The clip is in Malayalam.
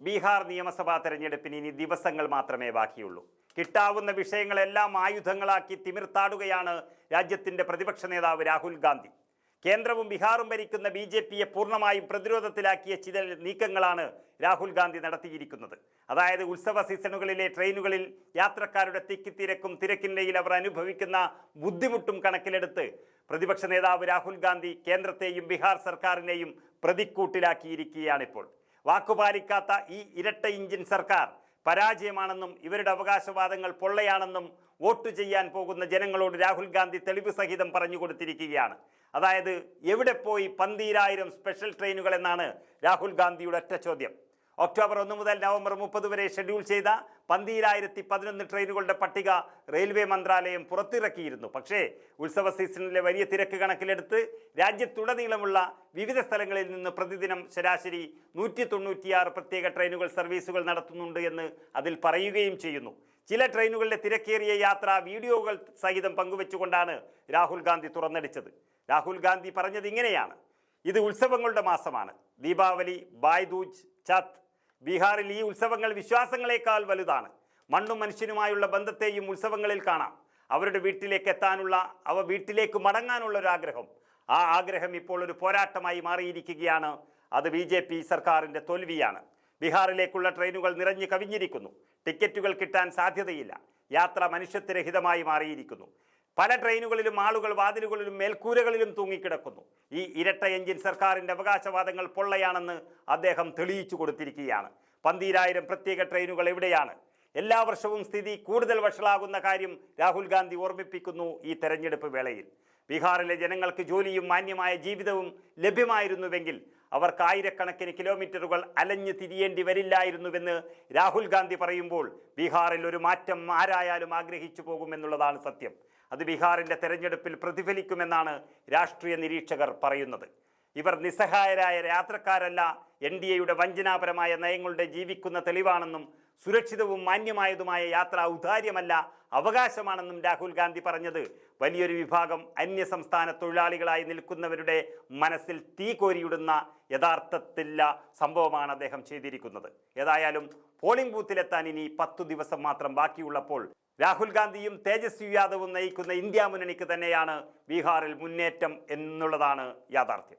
ബീഹാർ നിയമസഭാ തെരഞ്ഞെടുപ്പിന് ഇനി ദിവസങ്ങൾ മാത്രമേ ബാക്കിയുള്ളൂ. കിട്ടാവുന്ന വിഷയങ്ങളെല്ലാം ആയുധങ്ങളാക്കി തിമിർത്താടുകയാണ് രാജ്യത്തിന്റെ പ്രതിപക്ഷ നേതാവ് രാഹുൽ ഗാന്ധി. കേന്ദ്രവും ബീഹാറും ഭരിക്കുന്ന ബി ജെ പിയെ പൂർണമായും പ്രതിരോധത്തിലാക്കിയ ചില നീക്കങ്ങളാണ് രാഹുൽ ഗാന്ധി നടത്തിയിരിക്കുന്നത്. അതായത് ഉത്സവ സീസണുകളിലെ ട്രെയിനുകളിൽ യാത്രക്കാരുടെ തിക്കി തിരക്കും തിരക്കിനിടയിൽ അവർ അനുഭവിക്കുന്ന ബുദ്ധിമുട്ടും കണക്കിലെടുത്ത് പ്രതിപക്ഷ നേതാവ് രാഹുൽ ഗാന്ധി കേന്ദ്രത്തെയും ബീഹാർ സർക്കാരിനെയും പ്രതിക്കൂട്ടിലാക്കിയിരിക്കുകയാണിപ്പോൾ. വാക്കുപാലിക്കാത്ത ഈ ഇരട്ട ഇഞ്ചിൻ സർക്കാർ പരാജയമാണെന്നും ഇവരുടെ അവകാശവാദങ്ങൾ പൊള്ളയാണെന്നും വോട്ട് ചെയ്യാൻ പോകുന്ന ജനങ്ങളോട് രാഹുൽ ഗാന്ധി തെളിവ് സഹിതം പറഞ്ഞു കൊടുത്തിരിക്കുകയാണ്. അതായത് എവിടെ പോയി പന്തീരായിരം സ്പെഷ്യൽ ട്രെയിനുകൾ എന്നാണ് രാഹുൽ ഗാന്ധിയുടെ ഒറ്റ ചോദ്യം. ഒക്ടോബർ ഒന്ന് മുതൽ നവംബർ മുപ്പത് വരെ ഷെഡ്യൂൾ ചെയ്ത പന്തിരായിരത്തി പതിനൊന്ന് ട്രെയിനുകളുടെ പട്ടിക റെയിൽവേ മന്ത്രാലയം പുറത്തിറക്കിയിരുന്നു. പക്ഷേ ഉത്സവ സീസണിലെ വലിയ തിരക്ക് കണക്കിലെടുത്ത് രാജ്യത്തുടനീളമുള്ള വിവിധ സ്ഥലങ്ങളിൽ നിന്ന് പ്രതിദിനം ശരാശരി നൂറ്റി തൊണ്ണൂറ്റിയാറ് പ്രത്യേക ട്രെയിനുകൾ സർവീസുകൾ നടത്തുന്നുണ്ട് എന്ന് അതിൽ പറയുകയും ചെയ്യുന്നു. ചില ട്രെയിനുകളുടെ തിരക്കേറിയ യാത്ര വീഡിയോകൾ സഹിതം പങ്കുവെച്ചുകൊണ്ടാണ് രാഹുൽ ഗാന്ധി തുറന്നടിച്ചത്. രാഹുൽ ഗാന്ധി പറഞ്ഞത് ഇങ്ങനെയാണ്. ഇത് ഉത്സവങ്ങളുടെ മാസമാണ്. ദീപാവലി ബായ്ദൂജ് ചത്ത് ബീഹാറിൽ ഈ ഉത്സവങ്ങൾ വിശ്വാസങ്ങളെക്കാൾ വലുതാണ്. മണ്ണും മനുഷ്യനുമായുള്ള ബന്ധത്തെയും ഉത്സവങ്ങളിൽ കാണാം. അവരുടെ വീട്ടിലേക്ക് എത്താനുള്ള അവ വീട്ടിലേക്ക് മടങ്ങാനുള്ള ഒരു ആഗ്രഹം ആ ആഗ്രഹം ഇപ്പോൾ ഒരു പോരാട്ടമായി മാറിയിരിക്കുകയാണ്. അത് ബി ജെ പി സർക്കാരിന്റെ തോൽവിയാണ്. ബീഹാറിലേക്കുള്ള ട്രെയിനുകൾ നിറഞ്ഞു കവിഞ്ഞിരിക്കുന്നു. ടിക്കറ്റുകൾ കിട്ടാൻ സാധ്യതയില്ല. യാത്ര മനുഷ്യത്വരഹിതമായി മാറിയിരിക്കുന്നു. പല ട്രെയിനുകളിലും ആളുകൾ വാതിലുകളിലും മേൽക്കൂരകളിലും തൂങ്ങിക്കിടക്കുന്നു. ഈ ഇരട്ട എഞ്ചിൻ സർക്കാരിന്റെ അവകാശവാദങ്ങൾ പൊള്ളയാണെന്ന് അദ്ദേഹം തെളിയിച്ചു കൊടുത്തിരിക്കുകയാണ്. പന്തീരായിരം പ്രത്യേക ട്രെയിനുകൾ എവിടെയാണ്? എല്ലാ വർഷവും സ്ഥിതി കൂടുതൽ വഷളാകുന്ന കാര്യം രാഹുൽ ഗാന്ധി ഓർമ്മിപ്പിക്കുന്നു ഈ തെരഞ്ഞെടുപ്പ് വേളയിൽ. ബീഹാറിലെ ജനങ്ങൾക്ക് ജോലിയും മാന്യമായ ജീവിതവും ലഭ്യമായിരുന്നുവെങ്കിൽ അവർക്ക് ആയിരക്കണക്കിന് കിലോമീറ്ററുകൾ അലഞ്ഞു തിരിയേണ്ടി വരില്ലായിരുന്നുവെന്ന് രാഹുൽ ഗാന്ധി പറയുമ്പോൾ ബീഹാറിൽ ഒരു മാറ്റം ആരായാലും ആഗ്രഹിച്ചു പോകുമെന്നുള്ളതാണ് സത്യം. അത് ബീഹാറിന്റെ തെരഞ്ഞെടുപ്പിൽ പ്രതിഫലിക്കുമെന്നാണ് രാഷ്ട്രീയ നിരീക്ഷകർ പറയുന്നത്. ഇവർ നിസ്സഹായരായ യാത്രക്കാരല്ല എൻ ഡി എയുടെ വഞ്ചനാപരമായ നയങ്ങളുടെ ജീവിക്കുന്ന തെളിവാണെന്നും സുരക്ഷിതവും മാന്യമായതുമായ യാത്ര ഔദാര്യമല്ല അവകാശമാണെന്നും രാഹുൽ ഗാന്ധി പറഞ്ഞത്. വലിയൊരു വിഭാഗം അന്യസംസ്ഥാന തൊഴിലാളികളായി നിൽക്കുന്നവരുടെ മനസ്സിൽ തീ കോരിയിടുന്ന യഥാർത്ഥത്തില്ല സംഭവമാണ് അദ്ദേഹം ചെയ്തിരിക്കുന്നത്. ഏതായാലും പോളിംഗ് ബൂത്തിലെത്താൻ ഇനി പത്തു ദിവസം മാത്രം ബാക്കിയുള്ളപ്പോൾ രാഹുൽ ഗാന്ധിയും തേജസ്വി യാദവും നയിക്കുന്ന ഇന്ത്യ മുന്നണിക്ക് തന്നെയാണ് ബീഹാറിൽ മുന്നേറ്റം എന്നുള്ളതാണ് യാഥാർത്ഥ്യം.